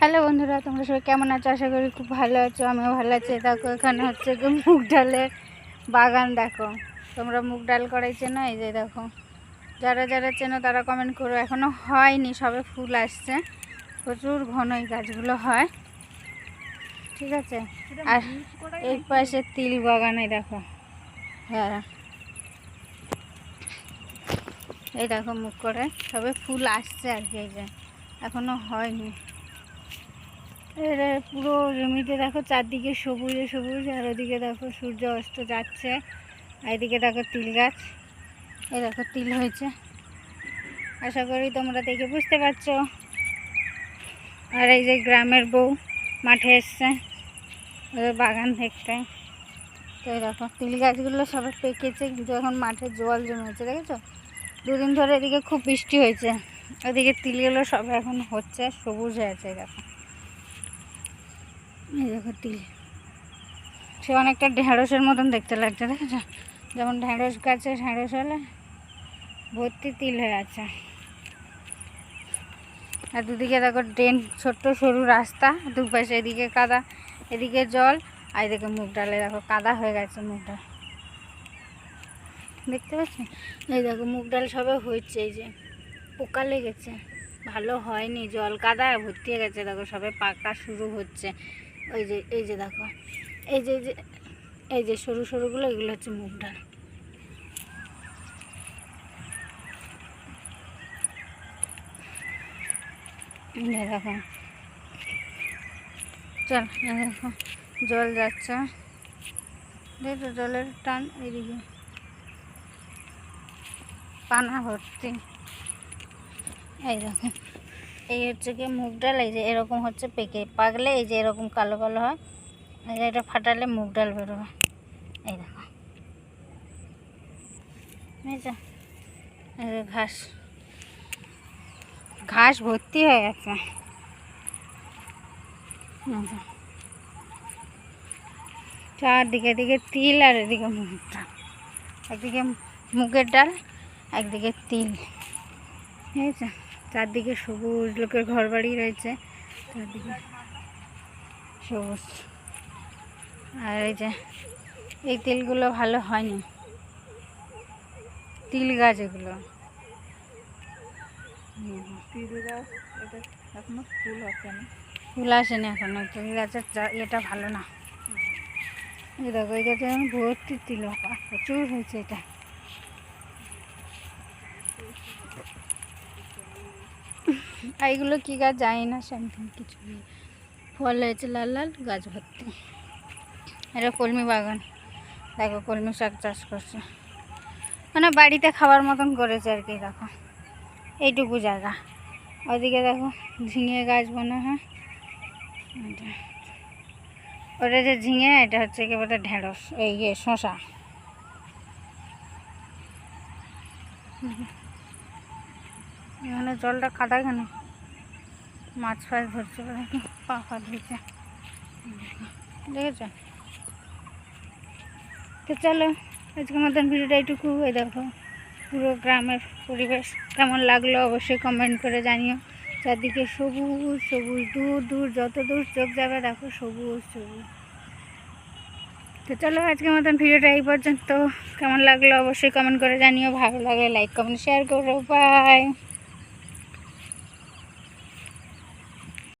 Hello বন্ধুরা, তোমরা সবাই কেমন আছো? আশা করি খুব ভালো আছো, আমিও ভালো আছি। দেখো, এখানে হচ্ছে কি মুগ ডালের বাগান, দেখো। তোমরা মুগ ডাল করাই না এই যে দেখো। যারা যারা চেনো তারা কমেন্ট করো। এখনও হয়নি, সবে ফুল আসছে। প্রচুর ঘন এই গাছগুলো হয়। ঠিক আছে? আর এই পাশে তিল বাগানে দেখো। হ্যাঁ। এই দেখো মুখ করে। সবে ফুল আসছে আর কি, এই যে। এখনও হয়নি। এর পুরো জমিতে দেখো চারদিকে সবুজে সবুজ, আর ওদিকে দেখো সূর্য অস্ত যাচ্ছে, আর এদিকে দেখো তিল গাছ। এ দেখো তিল হয়েছে। আশা করি তোমরা দেখে বুঝতে পারছ। আর এই যে গ্রামের বউ মাঠে এসছে, ওদের বাগান দেখতে। তো দেখো, তিল গাছগুলো সবাই পেকেছে, কিন্তু এখন মাঠে জল জমেছে, দেখেছ? দুদিন ধরে এদিকে খুব বৃষ্টি হয়েছে। ওদিকে তিলগুলো সব এখন হচ্ছে, সবুজ হয়েছে দেখো। দেখো তিল। সে অনেকটা ঢেঁড়সের মতন দেখতে লাগছে, দেখেছ? যেমন ঢেঁড়স গাছে ঢেঁড়স হলে ভর্তি তিল হয়ে আছে। আর দুদিকে দেখো ড্রেন, ছোট্ট সরু রাস্তা, দুপাশে এদিকে কাদা, এদিকে জল, আর এদিকে মুগ ডালে দেখো কাদা হয়ে গেছে মুগ ডাল। দেখতে পাচ্ছি এই দেখো মুগ ডাল সবে হয়েছে, এই যে পোকা লেগেছে। ভালো হয়নি, জল কাদা ভর্তি হয়ে গেছে, দেখো সবে পাকা শুরু হচ্ছে। ওই যে, এই যে দেখো। এই যে এই যে সরু সরুগুলো, এগুলো হচ্ছে মুগ ডাল। দেখো। চল দেখো, জল যাচ্ছে। দেখো জলের টান এদিকে। পানা ভর্তি। এই দেখো। এই হচ্ছে কি মুগ ডাল এই যে এরকম হচ্ছে পেকে। পাকলে এই যে এরকম কালো কালো হয়, এই যে এটা ফাটালে মুগ ডাল বেরোবে। এই দেখো। এই যে ঘাস। ঘাস ভর্তি হয়ে গেছে। চারদিকে, এদিকে তিল আর এদিকে মুগ ডাল একদিকে মুগের ডাল, একদিকে তিল। ঠিক আছে চারদিকে সবুজ লোকের ঘর বাড়ি রয়েছে। চারদিকে সবুজ। আর এই যে এই তিলগুলো ভালো হয়নি। তিল গাছ এগুলো। তিল গাছ এটা এখনও ফুল আসে না ফুল আসেনি এখনও। তিল গাছের ইয়েটা ভালো না। এই দেখো এই গাছে ভর্তি তিল প্রচুর হয়েছে এটা। আর এগুলো কী গাছ জানি না, সামথিং কিছু ফল হয়েছে লাল লাল, গাছ ভর্তি। এটা কলমি বাগান। দেখো কলমি শাক চাষ করছে। মানে বাড়িতে খাবার মতন করেছে আর কি, দেখো। এইটুকু জায়গা। ওদিকে দেখো ঝিঙে গাছ মনে হয়। ওটা যে ঝিঙে, এটা হচ্ছে একেবারে ঢেঁড়স, এই ইয়ে শশা এখানে জলটা কাদা কেন মাছ ফাছ ধরছে কি পা ফা ধুইছে দেখেছ? তো চলো আজকের মতন ভিডিওটা এইটুকু। এই দেখো, পুরো গ্রামের পরিবেশ কেমন লাগল অবশ্যই কমেন্ট করে জানিও। চারদিকে সবুজ সবুজ দূর দূর, যত দূর চোখ যাবে দেখো সবুজ সবুজ। তো চলো আজকের মতন ভিডিওটা এই পর্যন্ত। কেমন লাগল অবশ্যই কমেন্ট করে জানিও। ভালো লাগলে লাইক কমেন্ট শেয়ার করো। বাই